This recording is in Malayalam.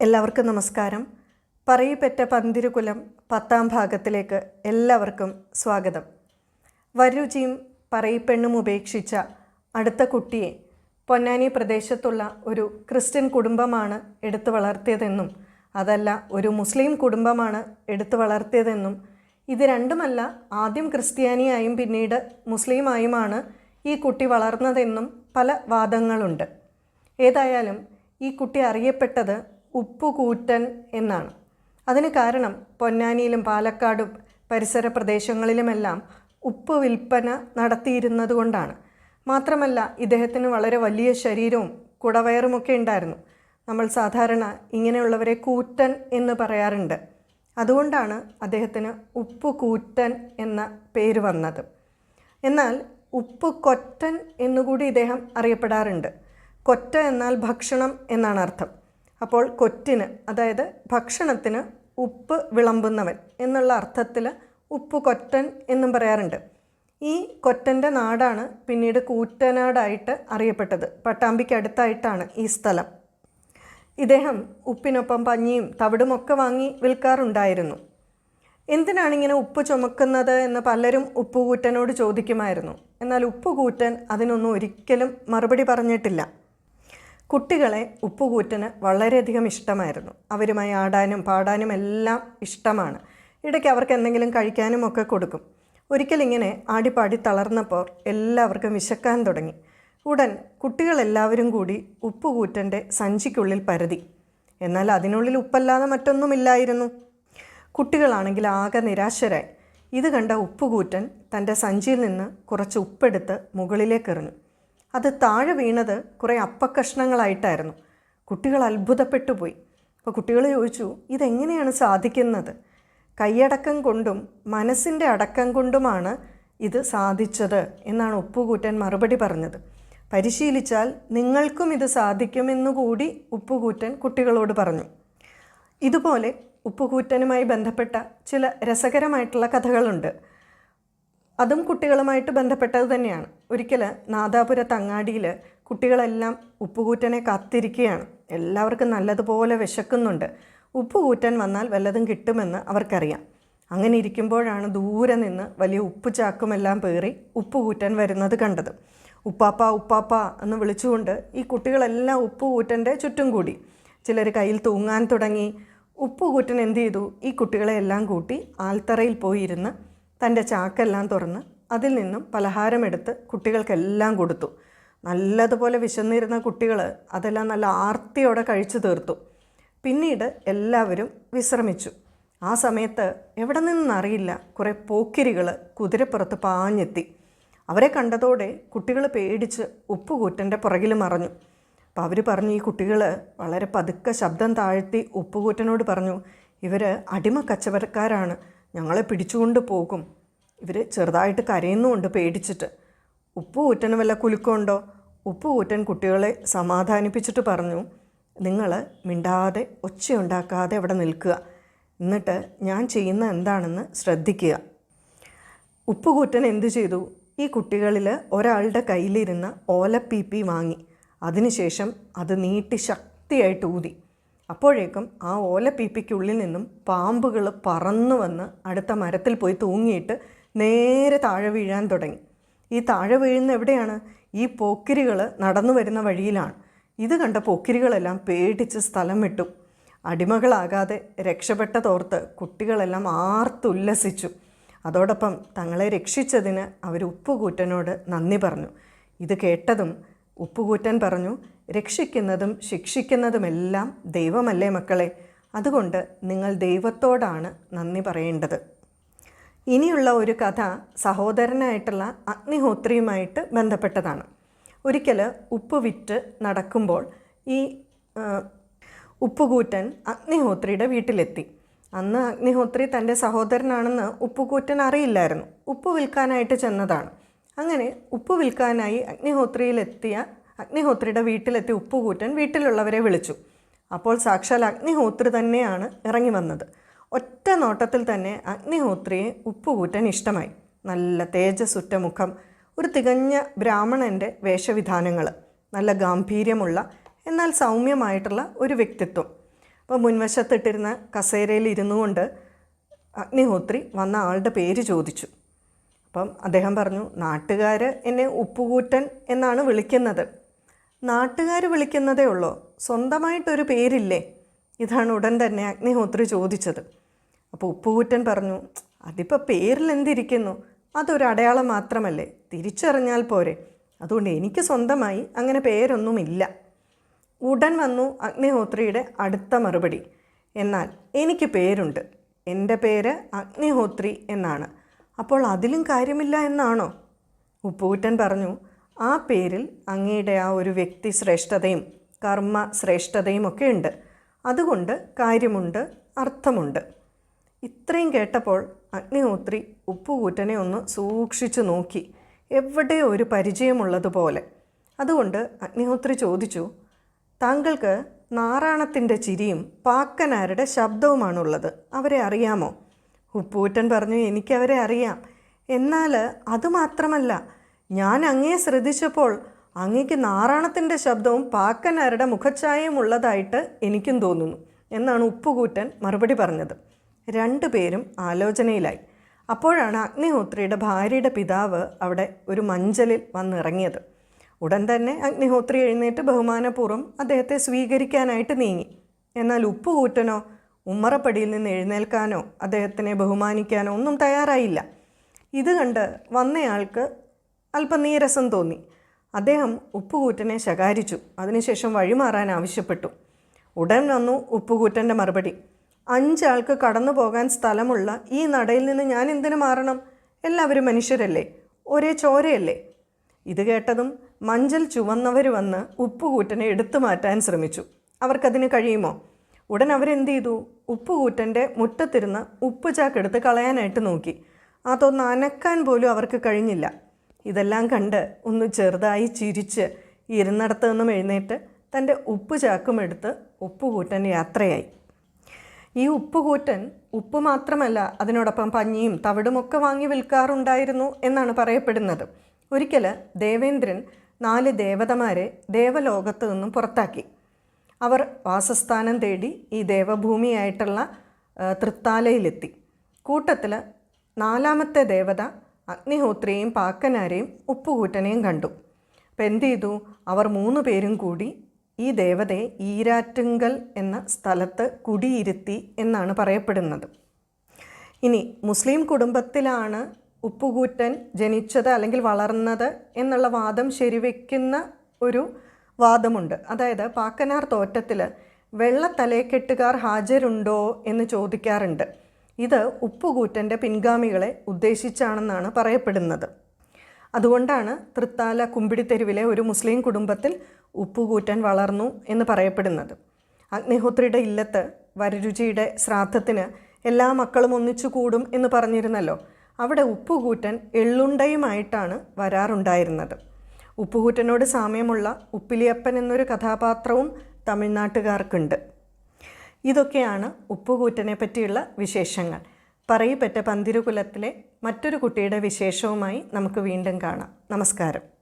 എല്ലാവർക്കും നമസ്കാരം. പറയിപ്പെറ്റ പന്തിരുകുലം പത്താം ഭാഗത്തിലേക്ക് എല്ലാവർക്കും സ്വാഗതം. വരരുചിയും പറയിപ്പെണ്ണും ഉപേക്ഷിച്ച അടുത്ത കുട്ടിയെ പൊന്നാനി പ്രദേശത്തുള്ള ഒരു ക്രിസ്ത്യൻ കുടുംബമാണ് എടുത്തു വളർത്തിയതെന്നും അതല്ല ഒരു മുസ്ലിം കുടുംബമാണ് എടുത്തു വളർത്തിയതെന്നും ഇത് രണ്ടുമല്ല ആദ്യം ക്രിസ്ത്യാനിയായും പിന്നീട് മുസ്ലിമായുമാണ് ഈ കുട്ടി വളർന്നതെന്നും പല വാദങ്ങളുണ്ട്. ഏതായാലും ഈ കുട്ടി അറിയപ്പെട്ടത് ഉപ്പുകൂറ്റൻ എന്നാണ്. അതിന് കാരണം പൊന്നാനിയിലും പാലക്കാടും പരിസര പ്രദേശങ്ങളിലുമെല്ലാം ഉപ്പ് വിൽപ്പന നടത്തിയിരുന്നതുകൊണ്ടാണ്. മാത്രമല്ല ഇദ്ദേഹത്തിന് വളരെ വലിയ ശരീരവും കുടവയറുമൊക്കെ ഉണ്ടായിരുന്നു. നമ്മൾ സാധാരണ ഇങ്ങനെയുള്ളവരെ കൂറ്റൻ എന്ന് പറയാറുണ്ട്. അതുകൊണ്ടാണ് അദ്ദേഹത്തിന് ഉപ്പ് കൂറ്റൻ എന്ന പേര് വന്നത്. എന്നാൽ ഉപ്പ് കൊറ്റൻ എന്നുകൂടി ഇദ്ദേഹം അറിയപ്പെടാറുണ്ട്. കൊറ്റ എന്നാൽ ഭക്ഷണം എന്നാണ് അർത്ഥം. അപ്പോൾ കൊറ്റിന് അതായത് ഭക്ഷണത്തിന് ഉപ്പ് വിളമ്പുന്നവൻ എന്നുള്ള അർത്ഥത്തിൽ ഉപ്പ് കൊറ്റൻ എന്നും പറയാറുണ്ട്. ഈ കൊറ്റന്റെ നാടാണ് പിന്നീട് കൂറ്റനാടായിട്ട് അറിയപ്പെട്ടത്. പട്ടാമ്പിക്ക് അടുത്തായിട്ടാണ് ഈ സ്ഥലം. ഇദ്ദേഹം ഉപ്പിനൊപ്പം പഞ്ഞിയും തവിടുമൊക്കെ വാങ്ങി വിൽക്കാറുണ്ടായിരുന്നു. എന്തിനാണ് ഇങ്ങനെ ഉപ്പ് ചുമക്കുന്നത് എന്ന് പലരും ഉപ്പുകൂറ്റനോട് ചോദിക്കുമായിരുന്നു. എന്നാൽ ഉപ്പുകൂറ്റൻ അതിനൊന്നും ഒരിക്കലും മറുപടി പറഞ്ഞിട്ടില്ല. കുട്ടികളെ ഉപ്പുകൂറ്റന് വളരെയധികം ഇഷ്ടമായിരുന്നു. അവരുമായി ആടാനും പാടാനും എല്ലാം ഇഷ്ടമാണ്. ഇടയ്ക്ക് അവർക്ക് എന്തെങ്കിലും കഴിക്കാനും ഒക്കെ കൊടുക്കും. ഒരിക്കലിങ്ങനെ ആടിപ്പാടി തളർന്നപ്പോൾ എല്ലാവർക്കും വിശക്കാൻ തുടങ്ങി. ഉടൻ കുട്ടികളെല്ലാവരും കൂടി ഉപ്പുകൂറ്റന്റെ സഞ്ചിക്കുള്ളിൽ പരതി. എന്നാൽ അതിനുള്ളിൽ ഉപ്പല്ലാതെ മറ്റൊന്നുമില്ലായിരുന്നു. കുട്ടികളാണെങ്കിൽ ആകെ നിരാശരായി. ഇത് കണ്ട ഉപ്പുകൂറ്റൻ തന്റെ സഞ്ചിയിൽ നിന്ന് കുറച്ച് ഉപ്പെടുത്ത് മുകളിലേക്ക് എറിഞ്ഞു. അത് താഴെ വീണത് കുറേ അപ്പക്കഷ്ണങ്ങളായിട്ടായിരുന്നു. കുട്ടികൾ അത്ഭുതപ്പെട്ടു പോയി അപ്പോൾ കുട്ടികൾ ചോദിച്ചു ഇതെങ്ങനെയാണ് സാധിക്കുന്നത്? കൈയടക്കം കൊണ്ടും മനസ്സിന്റെ അടക്കം കൊണ്ടുമാണ് ഇത് സാധിച്ചത് എന്നാണ് ഉപ്പുകൂറ്റൻ മറുപടി പറഞ്ഞത്. പരിശീലിച്ചാൽ നിങ്ങൾക്കും ഇത് സാധിക്കുമെന്നുകൂടി ഉപ്പുകൂറ്റൻ കുട്ടികളോട് പറഞ്ഞു. ഇതുപോലെ ഉപ്പുകൂറ്റനുമായി ബന്ധപ്പെട്ട ചില രസകരമായിട്ടുള്ള കഥകളുണ്ട്. അതും കുട്ടികളുമായിട്ട് ബന്ധപ്പെട്ടത് തന്നെയാണ്. ഒരിക്കൽ നാദാപുര തങ്ങാടിയിൽ കുട്ടികളെല്ലാം ഉപ്പുകൂറ്റനെ കാത്തിരിക്കുകയാണ് എല്ലാവർക്കും നല്ലതുപോലെ വിശക്കുന്നുണ്ട്. ഉപ്പുകൂറ്റൻ വന്നാൽ വല്ലതും കിട്ടുമെന്ന് അവർക്കറിയാം. അങ്ങനെ ഇരിക്കുമ്പോഴാണ് ദൂരെ നിന്ന് വലിയ ഉപ്പ് ചാക്കുമെല്ലാം പേറി ഉപ്പുകൂറ്റൻ വരുന്നത് കണ്ടത്. ഉപ്പാപ്പ ഉപ്പാപ്പ എന്ന് വിളിച്ചുകൊണ്ട് ഈ കുട്ടികളെല്ലാം ഉപ്പുകൂറ്റന്റെ ചുറ്റും കൂടി. ചിലർ കയ്യിൽ തൂങ്ങാൻ തുടങ്ങി. ഉപ്പുകൂറ്റൻ എന്ത് ചെയ്തു? ഈ കുട്ടികളെ എല്ലാം കൂട്ടി ആൽത്തറയിൽ പോയിരുന്ന് തന്റെ ചാക്കെല്ലാം തുറന്ന് അതിൽ നിന്നും പലഹാരമെടുത്ത് കുട്ടികൾക്കെല്ലാം കൊടുത്തു. നല്ലതുപോലെ വിശന്നിരുന്ന കുട്ടികൾ അതെല്ലാം നല്ല ആർത്തിയോടെ കഴിച്ചു തീർത്തു. പിന്നീട് എല്ലാവരും വിശ്രമിച്ചു. ആ സമയത്ത് എവിടെ നിന്നറിയില്ല കുറേ പോക്കിരികൾ കുതിരപ്പുറത്ത് പാഞ്ഞെത്തി. അവരെ കണ്ടതോടെ കുട്ടികൾ പേടിച്ച് ഉപ്പുകൂറ്റന്റെ പുറകിൽ മറഞ്ഞു. അപ്പോൾ അവർ പറഞ്ഞു ഈ കുട്ടികൾ വളരെ പതുക്കെ ശബ്ദം താഴ്ത്തി ഉപ്പുകൂറ്റനോട് പറഞ്ഞു ഇവർ അടിമ കച്ചവടക്കാരാണ് ഞങ്ങളെ പിടിച്ചുകൊണ്ട് പോകും. ഇവർ ചെറുതായിട്ട് കരയുന്നുമുണ്ട് പേടിച്ചിട്ട്. ഉപ്പ് ഊറ്റൻ വല്ല കുലുക്കമുണ്ടോ? ഊറ്റൻ കുട്ടികളെ സമാധാനിപ്പിച്ചിട്ട് പറഞ്ഞു നിങ്ങൾ മിണ്ടാതെ ഒച്ചയുണ്ടാക്കാതെ അവിടെ നിൽക്കുക. എന്നിട്ട് ഞാൻ ചെയ്യുന്ന എന്താണെന്ന് ശ്രദ്ധിക്കുക. ഉപ്പുകൂറ്റൻ എന്തു ചെയ്തു? ഈ കുട്ടികളിൽ ഒരാളുടെ കയ്യിലിരുന്ന ഓലപ്പീപ്പി വാങ്ങി. അതിനുശേഷം അത് നീട്ടി ശക്തിയായിട്ട് ഊതി. അപ്പോഴേക്കും ആ ഓലപ്പീപ്പിക്കുള്ളിൽ നിന്നും പാമ്പുകൾ പറന്നു വന്ന് അടുത്ത മരത്തിൽ പോയി തൂങ്ങിയിട്ട് നേരെ താഴെ വീഴാൻ തുടങ്ങി. ഈ താഴെ വീഴുന്ന എവിടെയാണ്? ഈ പോക്കിരികൾ നടന്നു വരുന്ന വഴിയിലാണ്. ഇത് കണ്ട പോക്കിരികളെല്ലാം പേടിച്ച് സ്ഥലം വിട്ടു. അടിമകളാകാതെ രക്ഷപ്പെട്ടതോർത്ത് കുട്ടികളെല്ലാം ആർത്തുല്ലസിച്ചു. അതോടൊപ്പം തങ്ങളെ രക്ഷിച്ചതിന് അവർ ഉപ്പുകൂറ്റനോട് നന്ദി പറഞ്ഞു. ഇത് കേട്ടതും ഉപ്പുകൂറ്റൻ പറഞ്ഞു രക്ഷിക്കുന്നതും ശിക്ഷിക്കുന്നതുമെല്ലാം ദൈവമല്ലേ മക്കളെ? അതുകൊണ്ട് നിങ്ങൾ ദൈവത്തോടാണ് നന്ദി പറയേണ്ടത്. ഇനിയുള്ള ഒരു കഥ സഹോദരനായിട്ടുള്ള അഗ്നിഹോത്രിയുമായിട്ട് ബന്ധപ്പെട്ടതാണ്. ഒരിക്കൽ ഉപ്പ് വിറ്റ് നടക്കുമ്പോൾ ഈ ഉപ്പുകൂറ്റൻ അഗ്നിഹോത്രിയുടെ വീട്ടിലെത്തി. അന്ന് അഗ്നിഹോത്രി തന്റെ സഹോദരനാണെന്ന് ഉപ്പുകൂറ്റൻ അറിയില്ലായിരുന്നു. ഉപ്പ് വിൽക്കാനായിട്ട് ചെന്നതാണ്. അങ്ങനെ ഉപ്പ് വിൽക്കാനായി അഗ്നിഹോത്രിയിലെത്തിയ അഗ്നിഹോത്രിയുടെ വീട്ടിലെത്തി ഉപ്പുകൂറ്റൻ വീട്ടിലുള്ളവരെ വിളിച്ചു. അപ്പോൾ സാക്ഷാൽ അഗ്നിഹോത്രി തന്നെയാണ് ഇറങ്ങി വന്നത്. ഒറ്റ നോട്ടത്തിൽ തന്നെ അഗ്നിഹോത്രിയെ ഉപ്പുകൂറ്റൻ ഇഷ്ടമായി. നല്ല തേജസ്സുറ്റ മുഖം ഒരു തികഞ്ഞ ബ്രാഹ്മണന്റെ വേഷവിധാനങ്ങൾ നല്ല ഗാംഭീര്യമുള്ള എന്നാൽ സൗമ്യമായിട്ടുള്ള ഒരു വ്യക്തിത്വം. അപ്പോൾ മുൻവശത്തിട്ടിരുന്ന കസേരയിൽ ഇരുന്നു കൊണ്ട് അഗ്നിഹോത്രി വന്ന ആളുടെ പേര് ചോദിച്ചു. അപ്പം അദ്ദേഹം പറഞ്ഞു നാട്ടുകാർ എന്നെ ഉപ്പുകൂറ്റൻ എന്നാണ് വിളിക്കുന്നത്. നാട്ടുകാർ വിളിക്കുന്നതേ ഉള്ളൂ. സ്വന്തമായിട്ടൊരു പേരില്ലേ? ഇതാണ് ഉടൻ തന്നെ അഗ്നിഹോത്രി ചോദിച്ചത്. അപ്പോൾ ഉപ്പുകുറ്റൻ പറഞ്ഞു അതിപ്പോൾ പേരിൽ എന്തിരിക്കുന്നു? അതൊരു അടയാളം മാത്രമല്ലേ? തിരിച്ചറിഞ്ഞാൽ പോരെ. അതുകൊണ്ട് എനിക്ക് സ്വന്തമായി അങ്ങനെ പേരൊന്നുമില്ല. ഉടൻ വന്നു അഗ്നിഹോത്രിയുടെ അടുത്ത മറുപടി. എന്നാൽ എനിക്ക് പേരുണ്ട്. എന്റെ പേര് അഗ്നിഹോത്രി എന്നാണ്. അപ്പോൾ അതിലും കാര്യമില്ല എന്നാണോ? ഉപ്പൂറ്റൻ പറഞ്ഞു ആ പേരിൽ അങ്ങയുടെ ആ ഒരു വ്യക്തി ശ്രേഷ്ഠതയും കർമ്മ ശ്രേഷ്ഠതയും ഒക്കെ ഉണ്ട്. അതുകൊണ്ട് കാര്യമുണ്ട് അർത്ഥമുണ്ട്. ഇത്രയും കേട്ടപ്പോൾ അഗ്നിഹോത്രി ഉപ്പുകൂറ്റനെ ഒന്ന് സൂക്ഷിച്ചു നോക്കി. എവിടെ ഒരു പരിചയമുള്ളതുപോലെ. അതുകൊണ്ട് അഗ്നിഹോത്രി ചോദിച്ചു താങ്കൾക്ക് നാറാണത്തിന്റെ ചിരിയും പാക്കനാരുടെ ശബ്ദവുമാണുള്ളത്. അവരെ അറിയാമോ? ഉപ്പൂറ്റൻ പറഞ്ഞു എനിക്കവരെ അറിയാം. എന്നാൽ അതുമാത്രമല്ല ഞാൻ അങ്ങയെ ശ്രദ്ധിച്ചപ്പോൾ അങ്ങയ്ക്ക് നാറാണത്തിന്റെ ശബ്ദവും പാക്കനാരുടെ മുഖഛായയും ഉള്ളതായിട്ട് എനിക്കും തോന്നുന്നു എന്നാണ് ഉപ്പുകൂറ്റൻ മറുപടി പറഞ്ഞത്. രണ്ടുപേരും ആലോചനയിലായി. അപ്പോഴാണ് അഗ്നിഹോത്രിയുടെ ഭാര്യയുടെ പിതാവ് അവിടെ ഒരു മഞ്ചലിൽ വന്നിറങ്ങിയത്. ഉടൻ തന്നെ അഗ്നിഹോത്രി എഴുന്നേറ്റ് ബഹുമാനപൂർവം അദ്ദേഹത്തെ സ്വീകരിക്കാനായിട്ട് നീങ്ങി. എന്നാൽ ഉപ്പുകൂറ്റനോ ഉമ്മറപ്പടിയിൽ നിന്ന് എഴുന്നേൽക്കാനോ അദ്ദേഹത്തിനെ ബഹുമാനിക്കാനോ ഒന്നും തയ്യാറായില്ല. ഇത് കണ്ട് വന്നയാൾക്ക് അല്പം നീരസം തോന്നി. അദ്ദേഹം ഉപ്പുകൂറ്റനെ ശകാരിച്ചു. അതിനുശേഷം വഴിമാറാൻ ആവശ്യപ്പെട്ടു. ഉടൻ വന്നു ഉപ്പുകൂറ്റന്റെ മറുപടി. അഞ്ചാൾക്ക് കടന്നു പോകാൻ സ്ഥലമുള്ള ഈ നടയിൽ നിന്ന് ഞാൻ എന്തിനു മാറണം? എല്ലാവരും മനുഷ്യരല്ലേ? ഒരേ ചോരയല്ലേ? ഇത് കേട്ടതും മഞ്ചൽ ചുവന്നവർ വന്ന് ഉപ്പുകൂറ്റനെ എടുത്തു മാറ്റാൻ ശ്രമിച്ചു. അവർക്കതിന് കഴിയുമോ? ഉടൻ അവരെന്ത് ചെയ്തു? ഉപ്പുകൂറ്റന്റെ മുറ്റത്തിരുന്ന് ഉപ്പ് ചാക്കെടുത്ത് കളയാനായിട്ട് നോക്കി. അതൊന്ന് അനക്കാൻ പോലും അവർക്ക് കഴിഞ്ഞില്ല. ഇതെല്ലാം കണ്ട് ഒന്ന് ചെറുതായി ചിരിച്ച് ഇരുന്നിടത്ത് നിന്നും എഴുന്നേറ്റ് തന്റെ ഉപ്പ് ചാക്കും ഉപ്പുകൂറ്റൻ യാത്രയായി. ഈ ഉപ്പുകൂറ്റൻ ഉപ്പ് മാത്രമല്ല അതിനോടൊപ്പം പഞ്ഞിയും തവിടുമൊക്കെ വാങ്ങി വിൽക്കാറുണ്ടായിരുന്നു എന്നാണ് പറയപ്പെടുന്നത്. ഒരിക്കൽ ദേവേന്ദ്രൻ നാല് ദേവതമാരെ ദേവലോകത്ത് നിന്നും പുറത്താക്കി. അവർ വാസസ്ഥാനം തേടി ഈ ദേവഭൂമിയായിട്ടുള്ള തൃത്താലയിലെത്തി. കൂട്ടത്തിൽ നാലാമത്തെ ദേവത അഗ്നിഹോത്രിയെയും പാക്കനാരെയും ഉപ്പുകൂറ്റനെയും കണ്ടു. അപ്പം എന്ത് ചെയ്തു? അവർ മൂന്ന് പേരും കൂടി ഈ ദേവതയെ ഈരാറ്റുങ്കൽ എന്ന സ്ഥലത്ത് കുടിയിരുത്തി എന്നാണ് പറയപ്പെടുന്നത്. ഇനി മുസ്ലിം കുടുംബത്തിലാണ് ഉപ്പുകൂറ്റൻ ജനിച്ചത് അല്ലെങ്കിൽ വളർന്നത് എന്നുള്ള വാദം ശരിവെക്കുന്ന ഒരു വാദമുണ്ട്. അതായത് പാക്കനാർ തോറ്റത്തിൽ വെള്ള തലേക്കെട്ടുകാർ ഹാജരുണ്ടോ എന്ന് ചോദിക്കാറുണ്ട്. ഇത് ഉപ്പുകൂറ്റന്റെ പിൻഗാമികളെ ഉദ്ദേശിച്ചാണെന്നാണ് പറയപ്പെടുന്നത്. അതുകൊണ്ടാണ് തൃത്താല കുമ്പിടിത്തെരുവിലെ ഒരു മുസ്ലിം കുടുംബത്തിൽ ഉപ്പുകൂറ്റൻ വളർന്നു എന്ന് പറയപ്പെടുന്നത്. അഗ്നിഹോത്രിയുടെ ഇല്ലത്ത് വരരുചിയുടെ ശ്രാദ്ധത്തിന് എല്ലാ മക്കളും ഒന്നിച്ചു കൂടും എന്ന് പറഞ്ഞിരുന്നല്ലോ. അവിടെ ഉപ്പുകൂറ്റൻ എള്ളുണ്ടയുമായിട്ടാണ് വരാറുണ്ടായിരുന്നത്. ഉപ്പുകൂറ്റനോട് സാമ്യമുള്ള ഉപ്പിലിയപ്പൻ എന്നൊരു കഥാപാത്രവും തമിഴ്നാട്ടുകാർക്കുണ്ട്. ഇതൊക്കെയാണ് ഉപ്പുകൂറ്റനെ പറ്റിയുള്ള വിശേഷങ്ങൾ. പറയപ്പെട്ട പന്തിരുകുലത്തിലെ മറ്റൊരു കുട്ടിയുടെ വിശേഷവുമായി നമുക്ക് വീണ്ടും കാണാം. നമസ്കാരം.